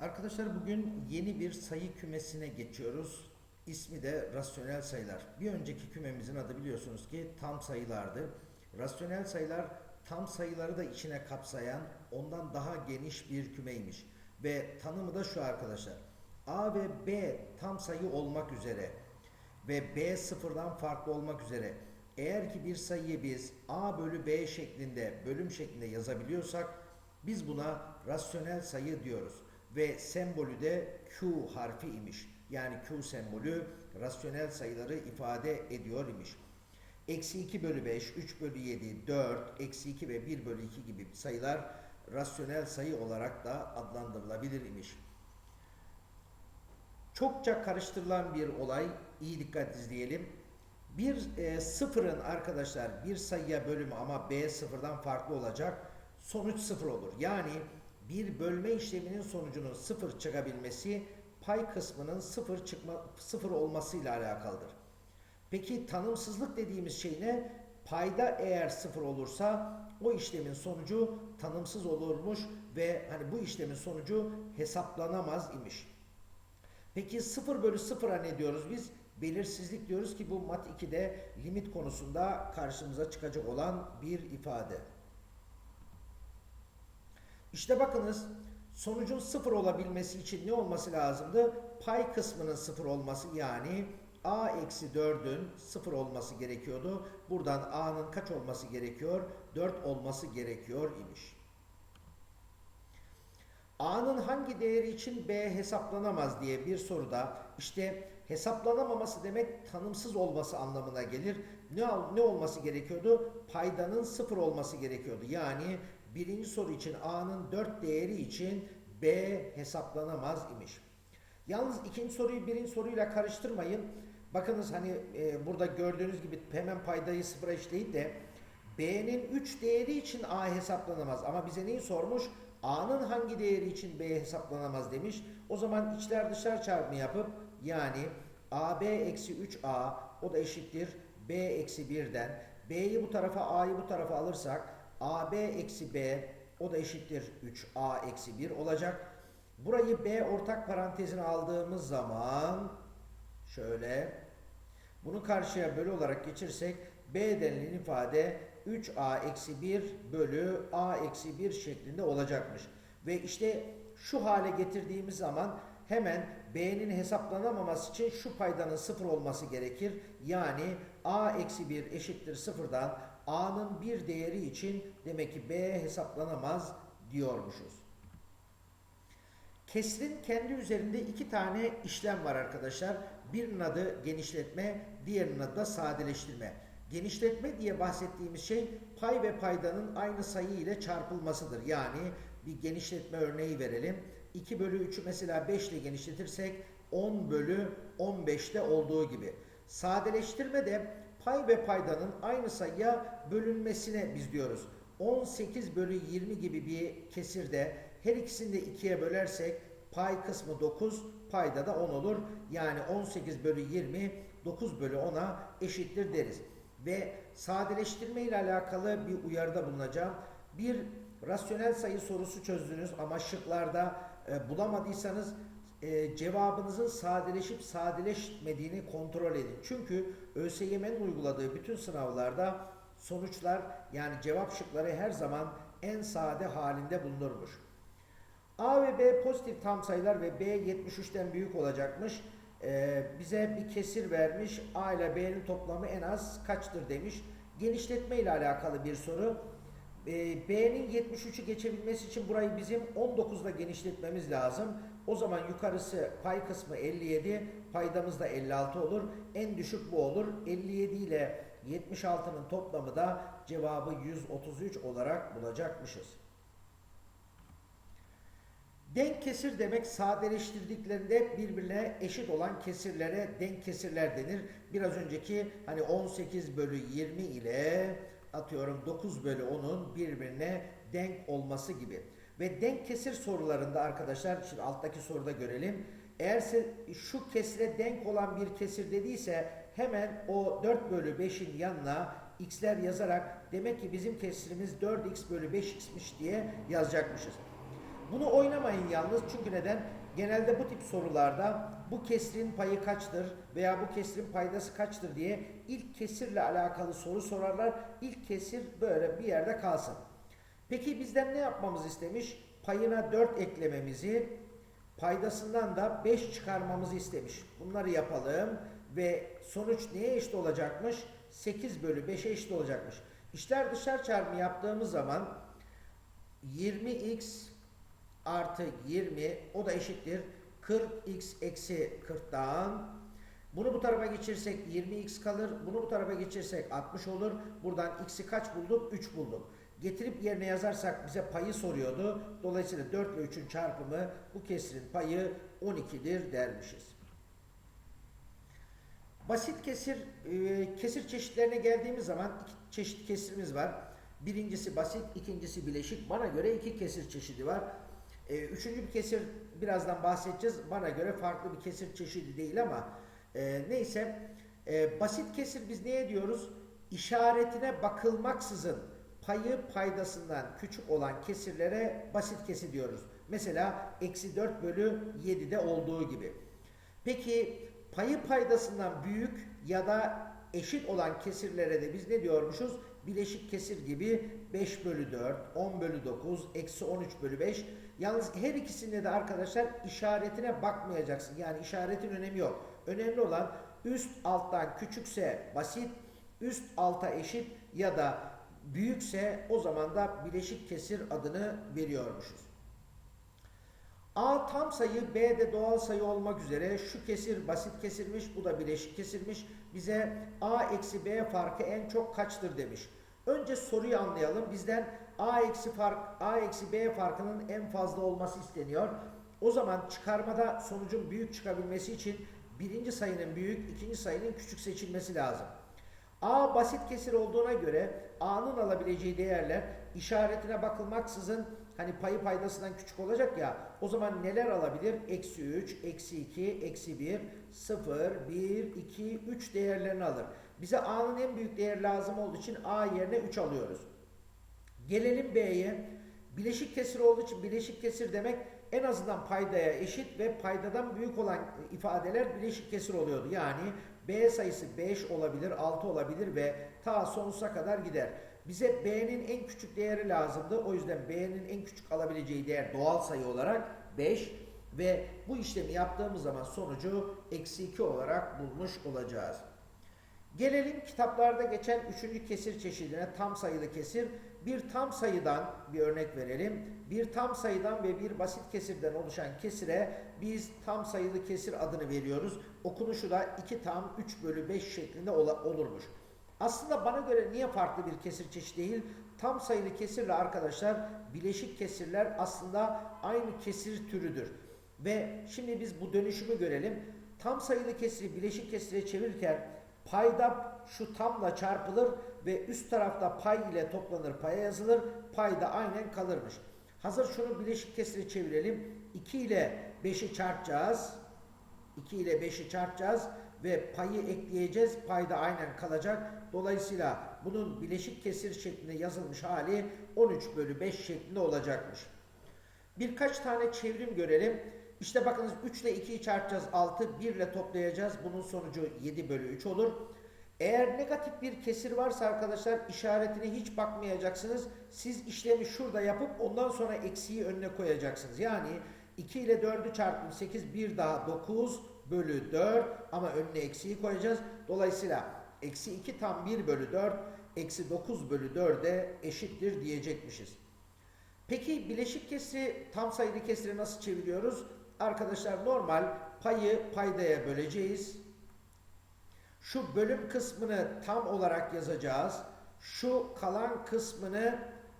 Arkadaşlar bugün yeni bir sayı kümesine geçiyoruz. İsmi de rasyonel sayılar. Bir önceki kümemizin adı biliyorsunuz ki tam sayılardı. Rasyonel sayılar tam sayıları da içine kapsayan ondan daha geniş bir kümeymiş. Ve tanımı da şu arkadaşlar. A ve B tam sayı olmak üzere ve B sıfırdan farklı olmak üzere eğer ki bir sayıyı biz A bölü B şeklinde bölüm şeklinde yazabiliyorsak biz buna rasyonel sayı diyoruz ve sembolü de Q harfi imiş. Yani Q sembolü rasyonel sayıları ifade ediyor imiş. Eksi 2 bölü 5, 3 bölü 7, 4, eksi 2 ve 1 bölü 2 gibi sayılar rasyonel sayı olarak da adlandırılabilir imiş. Çokça karıştırılan bir olay, iyi dikkat izleyelim. Bir e, sıfırın arkadaşlar bir sayıya bölümü ama B sıfırdan farklı olacak. Sonuç sıfır olur. Yani bir bölme işleminin sonucunun sıfır çıkabilmesi pay kısmının sıfır çıkma sıfır olmasıyla alakalıdır. Peki tanımsızlık dediğimiz şey ne? Payda eğer sıfır olursa o işlemin sonucu tanımsız olurmuş ve hani bu işlemin sonucu hesaplanamaz imiş. Peki 0 bölü 0'a ne diyoruz biz? Belirsizlik diyoruz ki bu mat 2'de limit konusunda karşımıza çıkacak olan bir ifade. İşte bakınız sonucun 0 olabilmesi için ne olması lazımdı? Pay kısmının 0 olması yani a eksi 4'ün 0 olması gerekiyordu. Buradan a'nın kaç olması gerekiyor? 4 olması gerekiyor imiş. A'nın hangi değeri için B hesaplanamaz diye bir soruda işte hesaplanamaması demek tanımsız olması anlamına gelir. Ne, ne olması gerekiyordu? Paydanın sıfır olması gerekiyordu. Yani birinci soru için A'nın 4 değeri için B hesaplanamaz imiş. Yalnız ikinci soruyu birinci soruyla karıştırmayın. Bakınız hani e, burada gördüğünüz gibi hemen paydayı sıfıra eşleyin de B'nin 3 değeri için A hesaplanamaz. Ama bize neyi sormuş? A'nın hangi değeri için B hesaplanamaz demiş. O zaman içler dışlar çarpımı yapıp yani AB eksi 3A o da eşittir B eksi 1'den. B'yi bu tarafa A'yı bu tarafa alırsak AB eksi B o da eşittir 3A eksi 1 olacak. Burayı B ortak parantezine aldığımız zaman şöyle bunu karşıya bölü olarak geçirsek B denilen ifade 3a eksi 1 bölü a eksi 1 şeklinde olacakmış. Ve işte şu hale getirdiğimiz zaman hemen b'nin hesaplanamaması için şu paydanın sıfır olması gerekir. Yani a eksi 1 eşittir sıfırdan a'nın bir değeri için demek ki b hesaplanamaz diyormuşuz. Kesrin kendi üzerinde iki tane işlem var arkadaşlar. Birinin adı genişletme, diğerinin adı da sadeleştirme. Genişletme diye bahsettiğimiz şey pay ve paydanın aynı sayı ile çarpılmasıdır. Yani bir genişletme örneği verelim. 2 bölü 3'ü mesela 5 ile genişletirsek 10 bölü 15'te olduğu gibi. Sadeleştirme de pay ve paydanın aynı sayıya bölünmesine biz diyoruz. 18 bölü 20 gibi bir kesirde her ikisini de 2'ye bölersek pay kısmı 9, payda da 10 olur. Yani 18 bölü 20 9 bölü 10'a eşittir deriz ve sadeleştirme ile alakalı bir uyarıda bulunacağım. Bir rasyonel sayı sorusu çözdünüz ama şıklarda e, bulamadıysanız e, cevabınızın sadeleşip sadeleşmediğini kontrol edin. Çünkü ÖSYM'nin uyguladığı bütün sınavlarda sonuçlar yani cevap şıkları her zaman en sade halinde bulunurmuş. A ve B pozitif tam sayılar ve B 73'ten büyük olacakmış e, bize bir kesir vermiş. A ile B'nin toplamı en az kaçtır demiş. Genişletme ile alakalı bir soru. E, B'nin 73'ü geçebilmesi için burayı bizim 19 ile genişletmemiz lazım. O zaman yukarısı pay kısmı 57, paydamız da 56 olur. En düşük bu olur. 57 ile 76'nın toplamı da cevabı 133 olarak bulacakmışız. Denk kesir demek sadeleştirdiklerinde birbirine eşit olan kesirlere denk kesirler denir. Biraz önceki hani 18 bölü 20 ile atıyorum 9 bölü 10'un birbirine denk olması gibi. Ve denk kesir sorularında arkadaşlar şimdi alttaki soruda görelim. Eğer şu kesire denk olan bir kesir dediyse hemen o 4 bölü 5'in yanına x'ler yazarak demek ki bizim kesirimiz 4x bölü 5x'miş diye yazacakmışız. Bunu oynamayın yalnız çünkü neden? Genelde bu tip sorularda bu kesrin payı kaçtır veya bu kesrin paydası kaçtır diye ilk kesirle alakalı soru sorarlar. İlk kesir böyle bir yerde kalsın. Peki bizden ne yapmamız istemiş? Payına 4 eklememizi, paydasından da 5 çıkarmamızı istemiş. Bunları yapalım ve sonuç neye eşit olacakmış? 8 bölü 5'e eşit olacakmış. İşler dışarı çarpımı yaptığımız zaman 20x artı 20 o da eşittir 40x eksi 40'dan bunu bu tarafa geçirsek 20x kalır. Bunu bu tarafa geçirsek 60 olur. Buradan x'i kaç bulduk? 3 bulduk. Getirip yerine yazarsak bize payı soruyordu. Dolayısıyla 4 ile 3'ün çarpımı bu kesirin payı 12'dir dermişiz. Basit kesir, e, kesir çeşitlerine geldiğimiz zaman iki çeşit kesirimiz var. Birincisi basit, ikincisi bileşik. Bana göre iki kesir çeşidi var. E, üçüncü bir kesir birazdan bahsedeceğiz. Bana göre farklı bir kesir çeşidi değil ama e, neyse. Basit kesir biz neye diyoruz? İşaretine bakılmaksızın payı paydasından küçük olan kesirlere basit kesir diyoruz. Mesela eksi 4 bölü 7'de olduğu gibi. Peki payı paydasından büyük ya da eşit olan kesirlere de biz ne diyormuşuz? Bileşik kesir gibi 5 bölü 4, 10 bölü 9, eksi 13 bölü 5. Yalnız her ikisinde de arkadaşlar işaretine bakmayacaksın. Yani işaretin önemi yok. Önemli olan üst alttan küçükse basit, üst alta eşit ya da büyükse o zaman da bileşik kesir adını veriyormuşuz. A tam sayı, B de doğal sayı olmak üzere şu kesir basit kesirmiş, bu da bileşik kesirmiş. Bize A eksi B farkı en çok kaçtır demiş. Önce soruyu anlayalım. Bizden A eksi fark, A eksi B farkının en fazla olması isteniyor. O zaman çıkarmada sonucun büyük çıkabilmesi için birinci sayının büyük, ikinci sayının küçük seçilmesi lazım. A basit kesir olduğuna göre A'nın alabileceği değerler işaretine bakılmaksızın hani payı paydasından küçük olacak ya o zaman neler alabilir? Eksi 3, eksi 2, eksi 1, 0, 1, 2, 3 değerlerini alır. Bize A'nın en büyük değeri lazım olduğu için A yerine 3 alıyoruz. Gelelim B'ye. Bileşik kesir olduğu için bileşik kesir demek en azından paydaya eşit ve paydadan büyük olan ifadeler bileşik kesir oluyordu. Yani B sayısı 5 olabilir, 6 olabilir ve ta sonsuza kadar gider. Bize B'nin en küçük değeri lazımdı. O yüzden B'nin en küçük alabileceği değer doğal sayı olarak 5 ve bu işlemi yaptığımız zaman sonucu eksi 2 olarak bulmuş olacağız. Gelelim kitaplarda geçen üçüncü kesir çeşidine tam sayılı kesir. Bir tam sayıdan bir örnek verelim. Bir tam sayıdan ve bir basit kesirden oluşan kesire biz tam sayılı kesir adını veriyoruz. Okunuşu da 2 tam 3 bölü 5 şeklinde olurmuş. Aslında bana göre niye farklı bir kesir çeşidi değil? Tam sayılı kesirle arkadaşlar bileşik kesirler aslında aynı kesir türüdür. Ve şimdi biz bu dönüşümü görelim. Tam sayılı kesiri bileşik kesire çevirirken payda şu tamla çarpılır ve üst tarafta pay ile toplanır paya yazılır. Payda aynen kalırmış. Hazır şunu bileşik kesire çevirelim. 2 ile 5'i çarpacağız. 2 ile 5'i çarpacağız ve payı ekleyeceğiz. Payda aynen kalacak. Dolayısıyla bunun bileşik kesir şeklinde yazılmış hali 13 bölü 5 şeklinde olacakmış. Birkaç tane çevrim görelim. İşte bakınız 3 ile 2'yi çarpacağız 6, 1 ile toplayacağız. Bunun sonucu 7 bölü 3 olur. Eğer negatif bir kesir varsa arkadaşlar işaretine hiç bakmayacaksınız. Siz işlemi şurada yapıp ondan sonra eksiği önüne koyacaksınız. Yani 2 ile 4'ü çarptım 8, 1 daha 9 bölü 4 ama önüne eksiği koyacağız. Dolayısıyla eksi 2 tam 1 bölü 4 eksi 9 bölü 4'e eşittir diyecekmişiz. Peki bileşik kesri tam sayılı kesri nasıl çeviriyoruz? Arkadaşlar normal payı paydaya böleceğiz. Şu bölüm kısmını tam olarak yazacağız. Şu kalan kısmını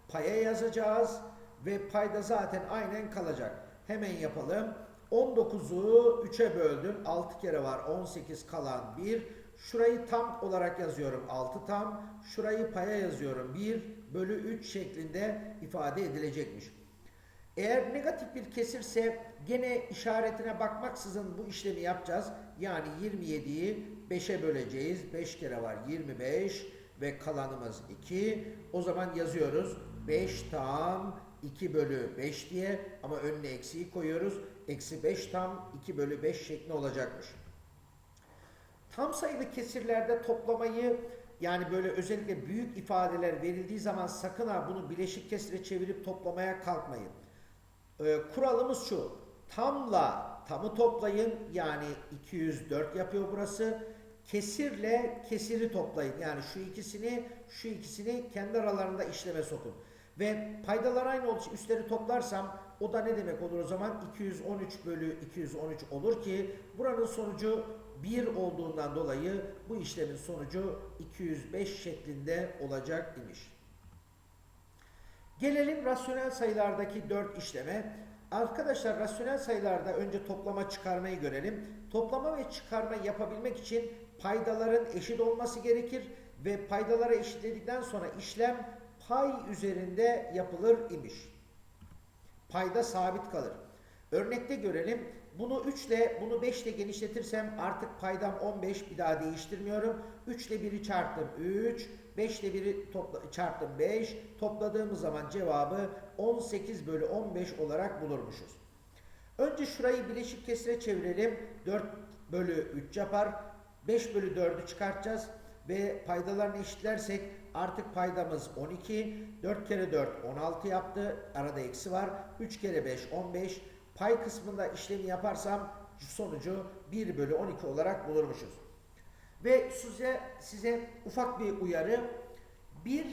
paya yazacağız. Ve payda zaten aynen kalacak. Hemen yapalım. 19'u 3'e böldüm. 6 kere var. 18 kalan 1. Şurayı tam olarak yazıyorum. 6 tam. Şurayı paya yazıyorum. 1 bölü 3 şeklinde ifade edilecekmiş. Eğer negatif bir kesirse gene işaretine bakmaksızın bu işlemi yapacağız. Yani 27'yi 5'e böleceğiz. 5 kere var 25 ve kalanımız 2. O zaman yazıyoruz. 5 tam 2 bölü 5 diye ama önüne eksiği koyuyoruz. Eksi 5 tam 2 bölü 5 şekli olacakmış. Tam sayılı kesirlerde toplamayı yani böyle özellikle büyük ifadeler verildiği zaman sakın ha bunu bileşik kesire çevirip toplamaya kalkmayın. Ee, kuralımız şu. Tamla tamı toplayın. Yani 204 yapıyor burası. Kesirle kesiri toplayın. Yani şu ikisini şu ikisini kendi aralarında işleme sokun. Ve paydalar aynı olduğu için üstleri toplarsam o da ne demek olur o zaman? 213 bölü 213 olur ki buranın sonucu 1 olduğundan dolayı bu işlemin sonucu 205 şeklinde olacak imiş. Gelelim rasyonel sayılardaki 4 işleme. Arkadaşlar rasyonel sayılarda önce toplama çıkarmayı görelim. Toplama ve çıkarma yapabilmek için paydaların eşit olması gerekir ve paydalara eşitledikten sonra işlem pay üzerinde yapılır imiş. Payda sabit kalır. Örnekte görelim. Bunu 3 ile bunu 5 ile genişletirsem artık paydam 15 bir daha değiştirmiyorum. 3 ile 1'i çarptım 3, 5 ile 1'i topla, çarptım 5. Topladığımız zaman cevabı 18 bölü 15 olarak bulurmuşuz. Önce şurayı bileşik kesire çevirelim. 4 bölü 3 yapar. 5 bölü 4'ü çıkartacağız. Ve paydalarını eşitlersek artık paydamız 12. 4 kere 4 16 yaptı. Arada eksi var. 3 kere 5 15. Pay kısmında işlemi yaparsam sonucu 1 bölü 12 olarak bulurmuşuz. Ve size, size ufak bir uyarı. Bir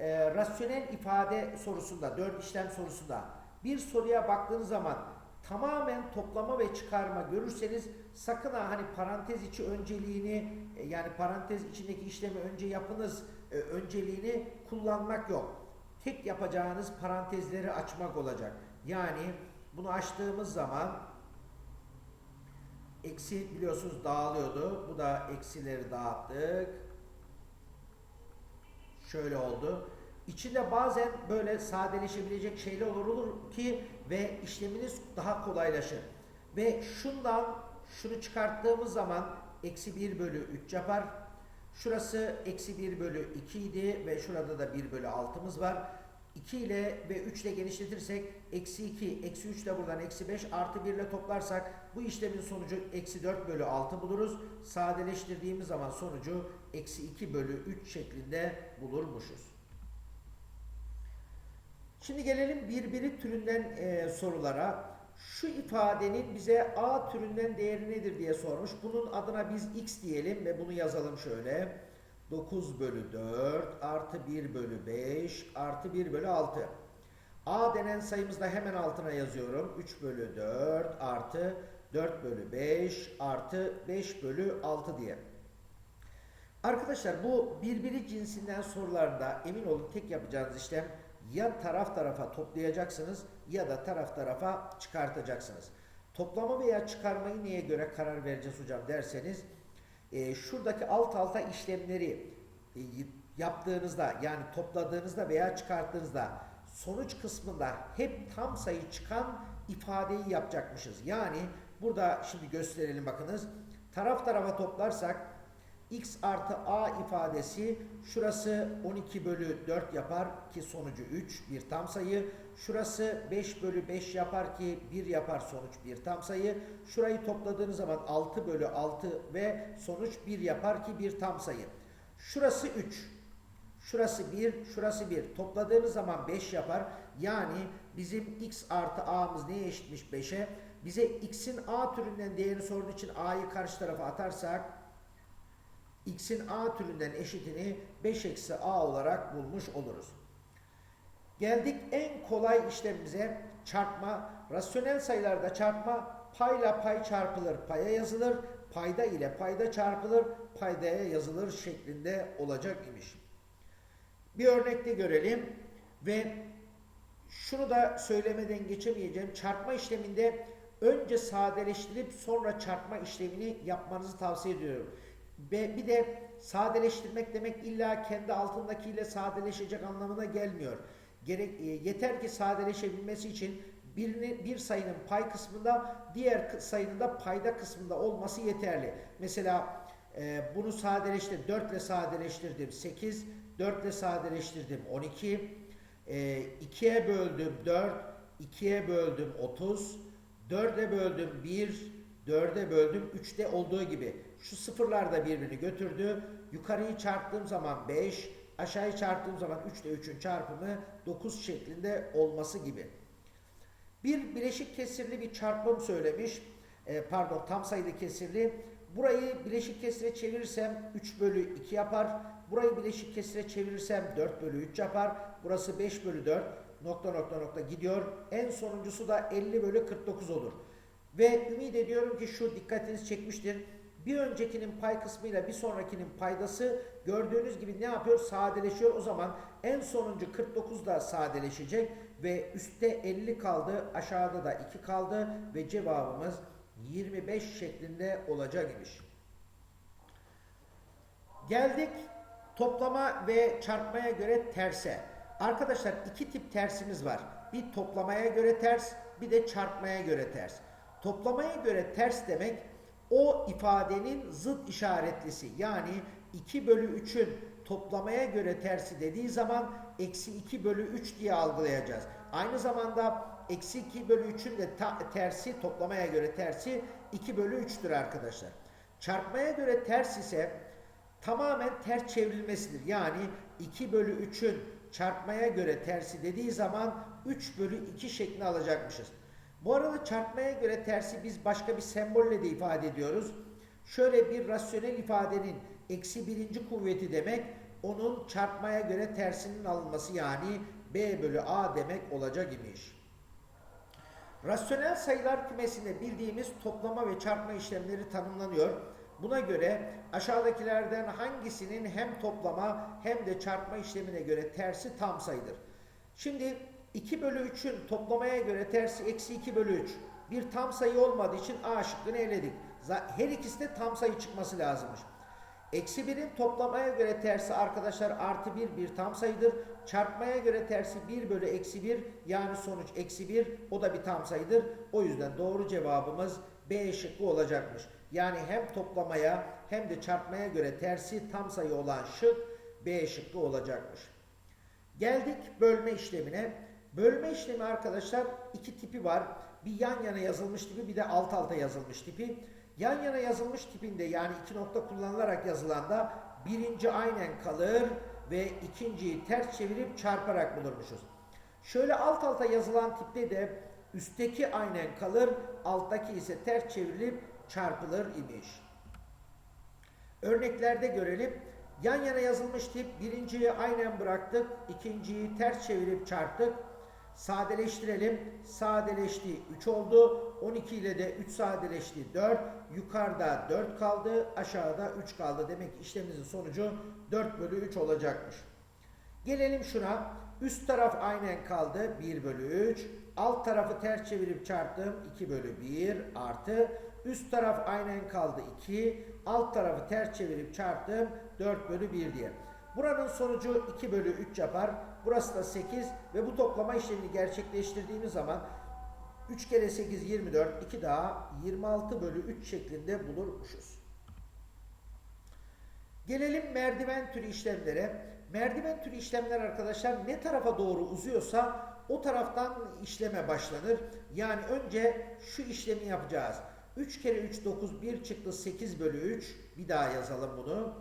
e, rasyonel ifade sorusunda, 4 işlem sorusunda bir soruya baktığınız zaman tamamen toplama ve çıkarma görürseniz sakın ha hani parantez içi önceliğini e, yani parantez içindeki işlemi önce yapınız e, önceliğini kullanmak yok. Tek yapacağınız parantezleri açmak olacak. Yani bunu açtığımız zaman eksi biliyorsunuz dağılıyordu. Bu da eksileri dağıttık. Şöyle oldu. İçinde bazen böyle sadeleşebilecek şeyler olur, olur ki ve işleminiz daha kolaylaşır. Ve şundan şunu çıkarttığımız zaman eksi 1 bölü 3 yapar. Şurası eksi 1 bölü 2 idi ve şurada da 1 bölü 6'mız var. 2 ile ve 3 ile genişletirsek eksi 2, eksi 3 ile buradan eksi 5 artı 1 ile toplarsak bu işlemin sonucu eksi 4 bölü 6 buluruz. Sadeleştirdiğimiz zaman sonucu eksi 2 bölü 3 şeklinde bulurmuşuz. Şimdi gelelim birbiri türünden e, sorulara. Şu ifadenin bize A türünden değeri nedir diye sormuş. Bunun adına biz X diyelim ve bunu yazalım şöyle. 9 bölü 4 artı 1 bölü 5 artı 1 bölü 6. A denen sayımızda hemen altına yazıyorum. 3 bölü 4 artı 4 bölü 5 artı 5 bölü 6 diye. Arkadaşlar bu birbiri cinsinden sorularda emin olun tek yapacağınız işlem ya taraf tarafa toplayacaksınız ya da taraf tarafa çıkartacaksınız. Toplama veya çıkarmayı neye göre karar vereceğiz hocam derseniz e, şuradaki alt alta işlemleri e, yaptığınızda yani topladığınızda veya çıkarttığınızda sonuç kısmında hep tam sayı çıkan ifadeyi yapacakmışız. Yani burada şimdi gösterelim bakınız. Taraf tarafa toplarsak x artı a ifadesi şurası 12 bölü 4 yapar ki sonucu 3 bir tam sayı. Şurası 5 bölü 5 yapar ki 1 yapar sonuç bir tam sayı. Şurayı topladığınız zaman 6 bölü 6 ve sonuç 1 yapar ki bir tam sayı. Şurası 3. Şurası 1, şurası 1. Topladığınız zaman 5 yapar. Yani bizim x artı a'mız neye eşitmiş 5'e? Bize x'in a türünden değerini sorduğu için a'yı karşı tarafa atarsak x'in a türünden eşitini 5 eksi a olarak bulmuş oluruz. Geldik en kolay işlemimize çarpma. Rasyonel sayılarda çarpma payla pay çarpılır paya yazılır. Payda ile payda çarpılır paydaya yazılır şeklinde olacak imiş. Bir örnekte görelim ve şunu da söylemeden geçemeyeceğim. Çarpma işleminde önce sadeleştirip sonra çarpma işlemini yapmanızı tavsiye ediyorum. Bir de sadeleştirmek demek illa kendi altındakiyle sadeleşecek anlamına gelmiyor. Gerek, e, yeter ki sadeleşebilmesi için birini, bir sayının pay kısmında diğer sayının da payda kısmında olması yeterli. Mesela e, bunu sadeleştir 4 ile sadeleştirdim 8, 4 ile sadeleştirdim 12, E, 2'ye böldüm 4, 2'ye böldüm 30, 4'e böldüm 1, 4'e böldüm 3'te olduğu gibi. Şu sıfırlar da birbirini götürdü. Yukarıyı çarptığım zaman 5, aşağıyı çarptığım zaman 3 ile 3'ün çarpımı 9 şeklinde olması gibi. Bir bileşik kesirli bir çarpım söylemiş. E, pardon tam sayılı kesirli. Burayı bileşik kesire çevirirsem 3 bölü 2 yapar. Burayı bileşik kesire çevirirsem 4 bölü 3 yapar. Burası 5 bölü 4 nokta nokta nokta gidiyor. En sonuncusu da 50 bölü 49 olur. Ve ümit ediyorum ki şu dikkatinizi çekmiştir. Bir öncekinin pay kısmıyla bir sonrakinin paydası gördüğünüz gibi ne yapıyor? Sadeleşiyor. O zaman en sonuncu 49 da sadeleşecek ve üstte 50 kaldı. Aşağıda da 2 kaldı ve cevabımız 25 şeklinde olacak imiş. Geldik toplama ve çarpmaya göre terse. Arkadaşlar iki tip tersimiz var. Bir toplamaya göre ters, bir de çarpmaya göre ters. Toplamaya göre ters demek o ifadenin zıt işaretlisi. Yani 2 bölü 3'ün toplamaya göre tersi dediği zaman eksi 2 bölü 3 diye algılayacağız. Aynı zamanda eksi 2 bölü 3'ün de tersi toplamaya göre tersi 2 bölü 3'tür arkadaşlar. Çarpmaya göre ters ise tamamen ters çevrilmesidir. Yani 2 bölü 3'ün çarpmaya göre tersi dediği zaman 3 bölü 2 şeklini alacakmışız. Bu arada çarpmaya göre tersi biz başka bir sembolle de ifade ediyoruz. Şöyle bir rasyonel ifadenin eksi birinci kuvveti demek onun çarpmaya göre tersinin alınması yani b bölü a demek olacak imiş. Rasyonel sayılar kümesinde bildiğimiz toplama ve çarpma işlemleri tanımlanıyor. Buna göre aşağıdakilerden hangisinin hem toplama hem de çarpma işlemine göre tersi tam sayıdır. Şimdi 2 bölü 3'ün toplamaya göre tersi eksi 2 bölü 3. Bir tam sayı olmadığı için A şıkkını eledik. Her ikisi de tam sayı çıkması lazımmış. Eksi 1'in toplamaya göre tersi arkadaşlar artı 1 bir tam sayıdır. Çarpmaya göre tersi 1 bölü eksi 1 yani sonuç eksi 1 o da bir tam sayıdır. O yüzden doğru cevabımız B şıkkı olacakmış. Yani hem toplamaya hem de çarpmaya göre tersi tam sayı olan şık B şıkkı olacakmış. Geldik bölme işlemine. Bölme işlemi arkadaşlar iki tipi var. Bir yan yana yazılmış tipi bir de alt alta yazılmış tipi. Yan yana yazılmış tipinde yani iki nokta kullanılarak yazılanda birinci aynen kalır ve ikinciyi ters çevirip çarparak bulurmuşuz. Şöyle alt alta yazılan tipte de üstteki aynen kalır, alttaki ise ters çevrilip çarpılır imiş. Örneklerde görelim. Yan yana yazılmış tip birinciyi aynen bıraktık, ikinciyi ters çevirip çarptık. Sadeleştirelim. Sadeleşti 3 oldu. 12 ile de 3 sadeleşti 4. Yukarıda 4 kaldı. Aşağıda 3 kaldı. Demek ki işlemimizin sonucu 4 bölü 3 olacakmış. Gelelim şuna. Üst taraf aynen kaldı. 1 bölü 3. Alt tarafı ters çevirip çarptım. 2 bölü 1 artı. Üst taraf aynen kaldı 2. Alt tarafı ters çevirip çarptım. 4 bölü 1 diye. Buranın sonucu 2 bölü 3 yapar. Burası da 8 ve bu toplama işlemini gerçekleştirdiğimiz zaman 3 kere 8 24, 2 daha 26 bölü 3 şeklinde bulurmuşuz. Gelelim merdiven türü işlemlere. Merdiven türü işlemler arkadaşlar ne tarafa doğru uzuyorsa o taraftan işleme başlanır. Yani önce şu işlemi yapacağız. 3 kere 3 9 1 çıktı 8 bölü 3. Bir daha yazalım bunu.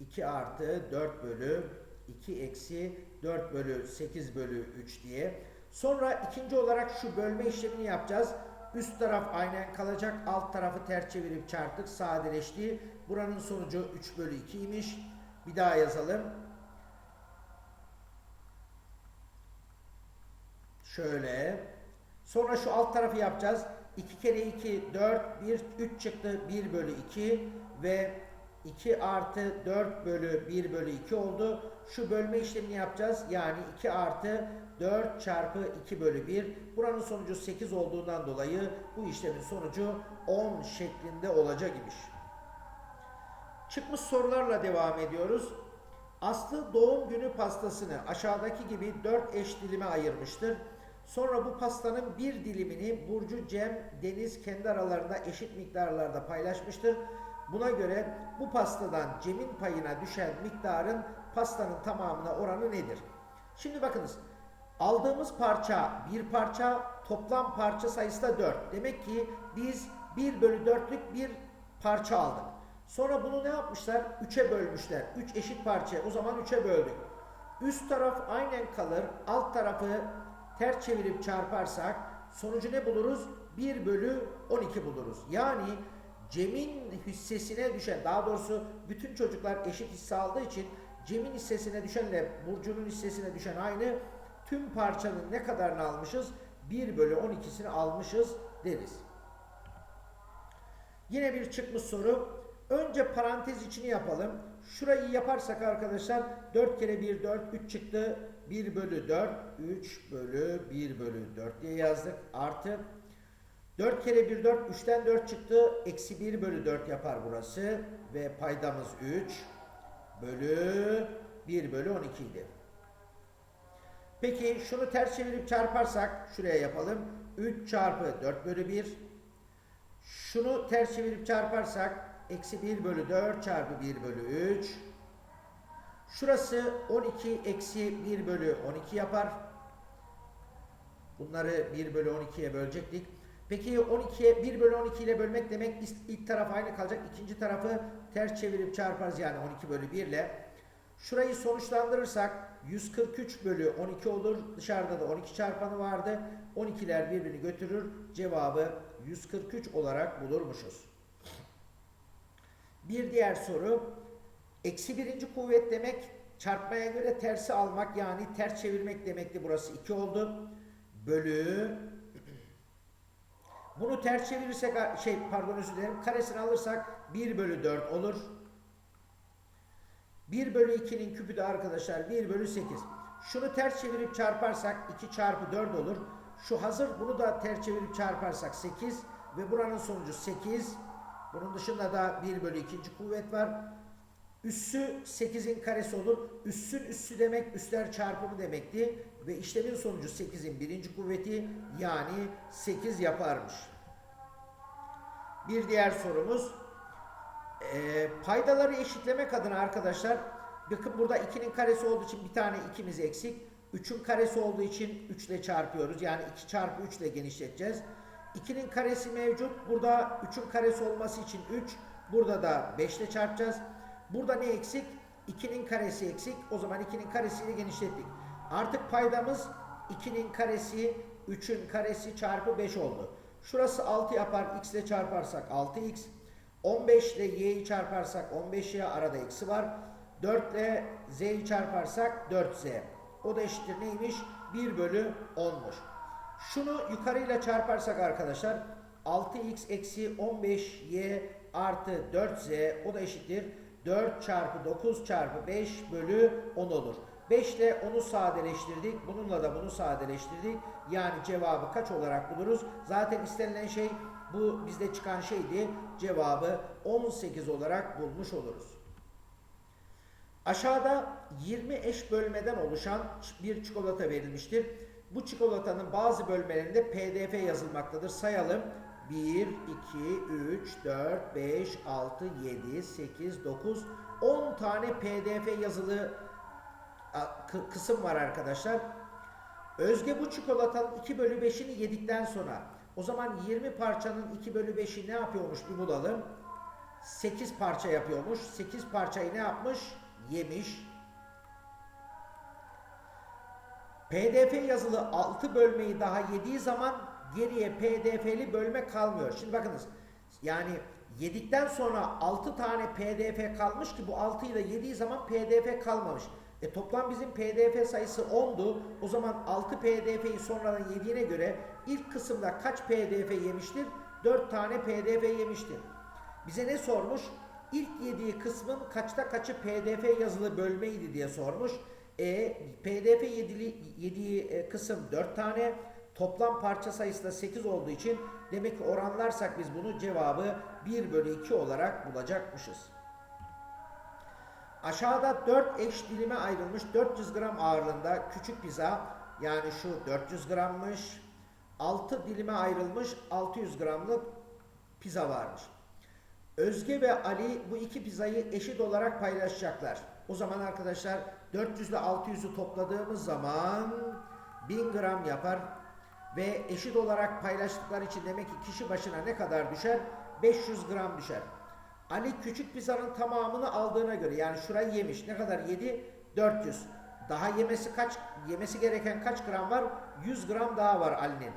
2 artı 4 bölü 2 eksi 4 bölü 8 bölü 3 diye. Sonra ikinci olarak şu bölme işlemini yapacağız. Üst taraf aynen kalacak. Alt tarafı ters çevirip çarptık. Sadeleşti. Buranın sonucu 3 bölü 2 imiş. Bir daha yazalım. Şöyle. Sonra şu alt tarafı yapacağız. 2 kere 2 4 1 3 çıktı 1 bölü 2 ve 2 artı 4 bölü 1 bölü 2 oldu. Şu bölme işlemini yapacağız. Yani 2 artı 4 çarpı 2 bölü 1. Buranın sonucu 8 olduğundan dolayı bu işlemin sonucu 10 şeklinde olacak imiş. Çıkmış sorularla devam ediyoruz. Aslı doğum günü pastasını aşağıdaki gibi 4 eş dilime ayırmıştır. Sonra bu pastanın bir dilimini Burcu, Cem, Deniz kendi aralarında eşit miktarlarda paylaşmıştır. Buna göre bu pastadan Cem'in payına düşen miktarın pastanın tamamına oranı nedir? Şimdi bakınız Aldığımız parça bir parça, toplam parça sayısı da 4. Demek ki biz 1 bölü 4'lük bir parça aldık. Sonra bunu ne yapmışlar? 3'e bölmüşler. 3 eşit parça. O zaman 3'e böldük. Üst taraf aynen kalır. Alt tarafı ters çevirip çarparsak sonucu ne buluruz? 1 bölü 12 buluruz. Yani Cem'in hissesine düşen, daha doğrusu bütün çocuklar eşit hisse aldığı için Cem'in hissesine düşenle Burcu'nun hissesine düşen aynı. Tüm parçanın ne kadarını almışız? 1 bölü 12'sini almışız deriz. Yine bir çıkmış soru. Önce parantez içini yapalım. Şurayı yaparsak arkadaşlar 4 kere 1 4 3 çıktı. 1 bölü 4 3 bölü 1 bölü 4 diye yazdık. Artı 4 kere 1 4 3'ten 4 çıktı. Eksi 1 bölü 4 yapar burası. Ve paydamız 3 bölü 1 bölü 12 idi. Peki şunu ters çevirip çarparsak şuraya yapalım. 3 çarpı 4 bölü 1. Şunu ters çevirip çarparsak eksi 1 bölü 4 çarpı 1 bölü 3. Şurası 12 eksi 1 bölü 12 yapar. Bunları 1 bölü 12'ye bölecektik. Peki 12'ye 1 bölü 12 ile bölmek demek ilk taraf aynı kalacak. ikinci tarafı ters çevirip çarparız yani 12 bölü 1 ile. Şurayı sonuçlandırırsak 143 bölü 12 olur. Dışarıda da 12 çarpanı vardı. 12'ler birbirini götürür. Cevabı 143 olarak bulurmuşuz. Bir diğer soru. Eksi birinci kuvvet demek çarpmaya göre tersi almak yani ters çevirmek demekti. Burası 2 oldu. Bölü bunu ters çevirirsek şey pardon özür dilerim karesini alırsak 1 bölü 4 olur. 1 bölü 2'nin küpü de arkadaşlar 1 bölü 8. Şunu ters çevirip çarparsak 2 çarpı 4 olur. Şu hazır bunu da ters çevirip çarparsak 8 ve buranın sonucu 8. Bunun dışında da 1 bölü 2. kuvvet var. Üssü 8'in karesi olur. Üssün üssü demek üsler çarpımı demekti. Ve işlemin sonucu 8'in birinci kuvveti yani 8 yaparmış. Bir diğer sorumuz e, paydaları eşitlemek adına arkadaşlar bakın burada 2'nin karesi olduğu için bir tane 2'miz eksik. 3'ün karesi olduğu için 3 ile çarpıyoruz. Yani 2 çarpı 3 ile genişleteceğiz. 2'nin karesi mevcut. Burada 3'ün karesi olması için 3. Burada da 5 ile çarpacağız. Burada ne eksik? 2'nin karesi eksik. O zaman 2'nin karesiyle genişlettik. Artık paydamız 2'nin karesi 3'ün karesi çarpı 5 oldu. Şurası 6 yapar. X ile çarparsak 6x. 15 ile y'yi çarparsak 15y arada eksi var. 4 ile z'yi çarparsak 4z. O da eşittir neymiş? 1 bölü 10'muş. Şunu yukarıyla çarparsak arkadaşlar 6x eksi 15y artı 4z o da eşittir. 4 çarpı 9 çarpı 5 bölü 10 olur. 5 ile 10'u sadeleştirdik. Bununla da bunu sadeleştirdik. Yani cevabı kaç olarak buluruz? Zaten istenilen şey bu bizde çıkan şeydi. Cevabı 18 olarak bulmuş oluruz. Aşağıda 20 eş bölmeden oluşan bir çikolata verilmiştir. Bu çikolatanın bazı bölmelerinde PDF yazılmaktadır. Sayalım. 1, 2, 3, 4, 5, 6, 7, 8, 9, 10 tane PDF yazılı kısım var arkadaşlar. Özge bu çikolatanın 2 bölü 5'ini yedikten sonra o zaman 20 parçanın 2 bölü 5'i ne yapıyormuş bir bulalım. 8 parça yapıyormuş. 8 parçayı ne yapmış? Yemiş. PDF yazılı 6 bölmeyi daha yediği zaman geriye PDF'li bölme kalmıyor. Şimdi bakınız yani yedikten sonra 6 tane PDF kalmış ki bu 6 ile yediği zaman PDF kalmamış. E toplam bizim PDF sayısı 10'du. O zaman 6 PDF'yi sonradan yediğine göre ilk kısımda kaç PDF yemiştir? 4 tane PDF yemiştir. Bize ne sormuş? İlk yediği kısmın kaçta kaçı PDF yazılı bölmeydi diye sormuş. E, PDF yedili, yediği e, kısım 4 tane. Toplam parça sayısı da 8 olduğu için demek ki oranlarsak biz bunu cevabı 1 bölü 2 olarak bulacakmışız. Aşağıda 4 eş dilime ayrılmış 400 gram ağırlığında küçük pizza yani şu 400 grammış. 6 dilime ayrılmış 600 gramlık pizza varmış. Özge ve Ali bu iki pizzayı eşit olarak paylaşacaklar. O zaman arkadaşlar 400 ile 600'ü topladığımız zaman 1000 gram yapar ve eşit olarak paylaştıkları için demek ki kişi başına ne kadar düşer? 500 gram düşer. Ali küçük pizzanın tamamını aldığına göre yani şurayı yemiş. Ne kadar yedi? 400. Daha yemesi kaç yemesi gereken kaç gram var? 100 gram daha var Ali'nin.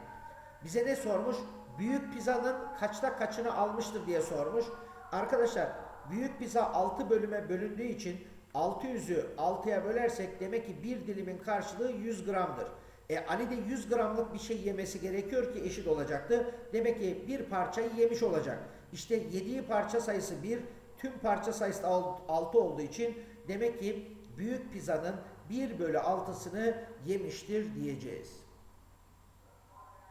Bize ne sormuş? Büyük pizzanın kaçta kaçını almıştır diye sormuş. Arkadaşlar büyük pizza 6 bölüme bölündüğü için 600'ü 6'ya bölersek demek ki bir dilimin karşılığı 100 gramdır. E Ali de 100 gramlık bir şey yemesi gerekiyor ki eşit olacaktı. Demek ki bir parçayı yemiş olacak. İşte yediği parça sayısı 1, tüm parça sayısı 6 olduğu için demek ki büyük pizzanın 1 bölü 6'sını yemiştir diyeceğiz.